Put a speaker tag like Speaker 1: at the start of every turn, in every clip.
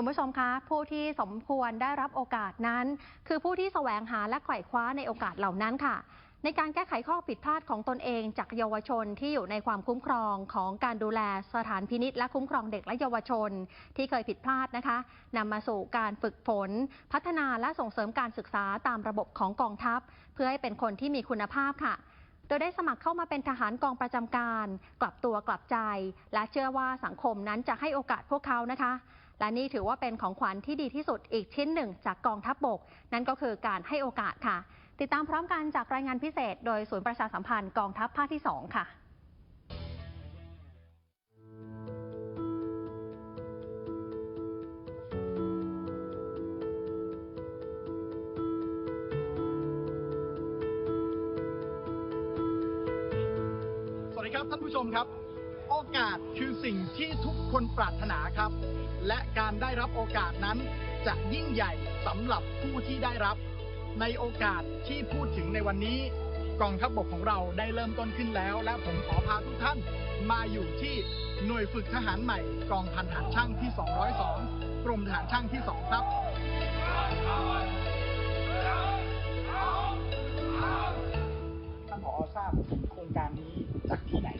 Speaker 1: คุณผู้ชมคะผู้ที่สมควรได้รับโอกาสนั้น คือผู้ที่แสวงหาและไขว่คว้าในโอกาสเหล่านั้นค่ะ ในการแก้ไขข้อผิดพลาดของตนเองจากเยาวชนที่อยู่ในความคุ้มครองของการดูแลสถานพินิษและคุ้มครองเด็กและเยาวชน ที่เคยผิดพลาดนะคะนำมาสู่การฝึกฝนพัฒนาและส่งเสริมการศึกษาตามระบบของกองทัพ เพื่อให้เป็นคนที่มีคุณภาพค่ะโดยได้สมัครเข้ามาเป็นทหารกองประจำการ กลับตัวกลับใจ และเชื่อว่าสังคมนั้นจะให้โอกาสพวกเขานะคะ และนี่ถือว่าเป็นของขวัญที่ดีที่สุดอีกชิ้นหนึ่งจากกองทัพบบก นั่นก็คือการให้โอกาสค่ะ ติดตามพร้อมกันจากรายงานพิเศษ โดยศูนย์ประชาสัมพันธ์กองทัพภาคที่ 2 ค่ะ
Speaker 2: สวัสดีครับท่านผู้ชมครับ อกาสคือสิ่งที่ทุกคนปรารถนาครับ และการได้รับโอกาสนั้นจะยิ่งใหญ่สำหรับผู้ที่ได้รับ ในโอกาสที่พูดถึงในวันนี้ กองทัพบบกของเราได้เริ่มต้นขึ้นแล้ว และผมขอพาทุกท่านมาอยู่ที่หน่วยฝึกทหารใหม่กองพันทหารช่างที่ 202 กรมทหารช่างที่ 2 ครับท่านผอทราบโครงการนี้จากที่ไหน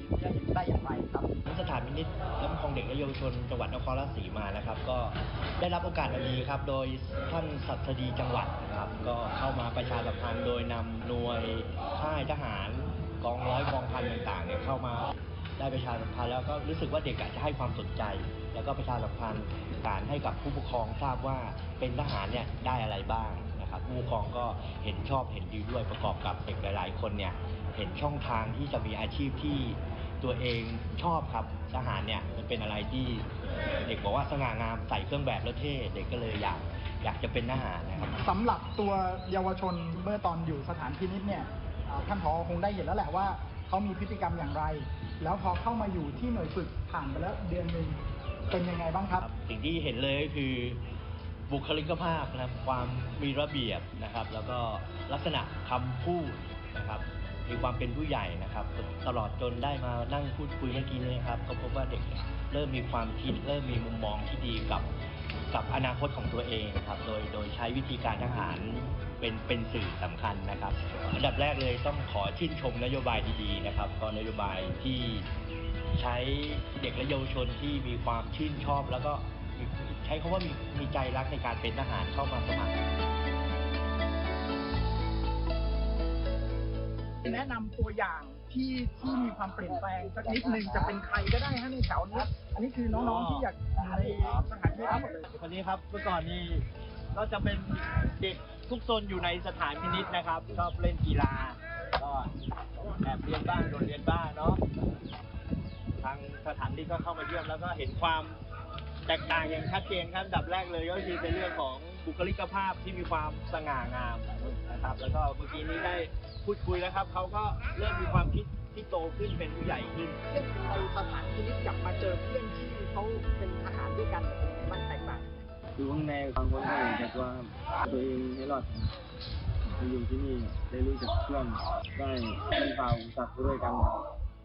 Speaker 3: สถานพินิจและปกคองเด็กและเยาวชนจังหวัดนครราชสีมานะครับ ก็ได้รับโอกาสอันนี้ครับ โดยท่านสัตดีจังหวัดนะครับ ก็เข้ามาประชาสัมพันธ์โดยนำหน่วยค่ายทหารกองร้อยกองพันต่างๆเนี่ยเข้ามาได้ประชาสัมพันธ์แล้วก็รู้สึกว่าเด็กอาจจะให้ความสนใจ แล้วก็ประชาสัมพันธ์การให้กับผู้ปกครองทราบว่าเป็นทหารเนี่ยได้อะไรบ้าง ผู้ปกครองก็เห็นชอบเห็นดีด้วยประกอบกับเด็กหลายๆ คนเนี่ยเห็นช่องทางที่จะมีอาชีพที่ตัวเองชอบครับทหารเนี่ยมันเป็นอะไรที่เด็กบอกว่าสง่างามใส่เครื่องแบบแล้วเท่เด็กก็เลยอยากอยากจะเป็นทหารนะครับ
Speaker 2: สำหรับตัวเยาวชนเมื่อตอนอยู่สถานพินิษเนี่ยอ่าท่านผอคงได้เห็นแล้วแหละว่าเขามีพฤติกรรมอย่างไร แล้วพอเข้ามาอยู่ที่หน่วยฝึกผ่านไปแล้วเดือนหนึ่งเป็นยังไงบ้างครับ
Speaker 3: สิ่งที่เห็นเลยก็คือ บุคลิกภาพนะครับความมีระเบียบนะครับ แล้วก็ลักษณะคำพูดนะครับมีความเป็นผู้ใหญ่นะครับ ตลอดจนได้มานั่งพูดคุยเมื่อกี้นี้ครับ ก็พบว่าเด็กเริ่มมีความคิดเริ่มมีมุมมองที่ดีกับกับอนาคตของตัวเองครับ โดยโดยใช้วิธีการทหารเป็นเป็นสื่อสำคัญนะครับ อันดับแรกเลยต้องขอชื่นชมนโยบายดีๆนะครับ ก็นโยบายที่ใช้เด็กและเยาวชนที่มีความชื่นชอบแล้วก็มี ใช้คาว่ามีมีใจรักในการเป็นทหารเข้ามาสมัคร
Speaker 2: แนะนำตัวอย่างที่ที่มีความเปลี่ยนแปลงสักนิดหนึ่งจะเป็นใครก็ได้ฮะในแถวนี้อันนี้คือน้องๆที่อยากอยู่ในสถานที่ทั้งหมดเลย
Speaker 4: คนนี้ครับเมื่อก่อนนี่ก็จะเป็นเด็กทุกซนอยู่ในสถานพินิษนะครับชอบเล่นกีฬาก็แอบเรียนบ้างโดดเรียนบ้างเนาะทางสถานที่ก็เข้ามาเยี่ยมแล้วก็เห็นความ แตกต่างอย่างชัดเจนครับอันดับแรกเลยก็คือเป็นเรื่องของบุคลิกภาพที่มีความสง่างามนะครับ แล้วก็เมื่อกี้นี้ได้พูดคุยแล้วครับเขาก็เริ่มมีความคิดที่โตขึ้นเป็นผู้ใหญ่ขึ้น
Speaker 2: เช่นไปสถานพินิษกลับมาเจอเพื่อนที่เขาเป็นทหารด้วยกันมันแตกต่าง
Speaker 5: อยู่ข้างในบางคนก็เห็นแต่ว่าตัวเองให้รอดมาอยู่ที่นี่ได้รู้จักเพื่อนได้มีข่าวสัตว์ด้วยกัน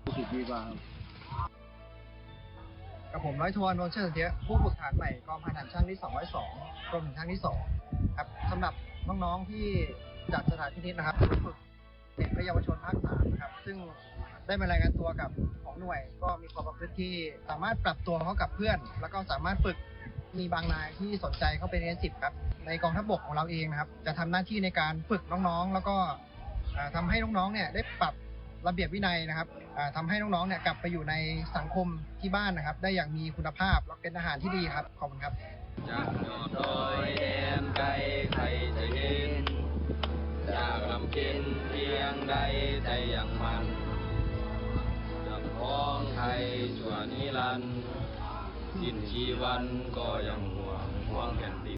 Speaker 5: รู้สึกดีกว่าครับ
Speaker 6: กับผมร้อยโทวนวงเชิดเทียผู้ฝึกฐานใหม่กองพันทหารช่างที่ 202กรมช่างที่ 2 ครับสำหรับน้องๆที่จากสถานพินิจนะครับฝึกเด็กและเยาวชนภาคสามนะครับ ซึ่งได้มารายงานตัวกับของหน่วย ก็มีความประพฤติที่สามารถปรับตัวเข้ากับเพื่อน แล้วก็สามารถฝึกมีบางนายที่สนใจเข้าไปเรียนสิบครับในกองทัพบกของเราเองนะครับ จะทำหน้าที่ในการฝึกน้องๆ แล้วก็อ่าทำให้น้องๆเนี่ยได้ปรับ ระเบียบวินัยนะครับอ่าให้น้องๆเนี่ยกลับไปอยู่ในสังคมที่บ้านนะครับ ได้อย่างมีคุณภาพและเป็นอาหารที่ดีครับขอบคุณครับ
Speaker 7: จากยอดดอยแดนไกลใครจะเห็นจากลำเค็นเพียงใดใจอย่างมันจากพ้องไทยชั่วนิรันดร์สิ้นชีวันก็ยังห่วงห่วงแผ่นดิน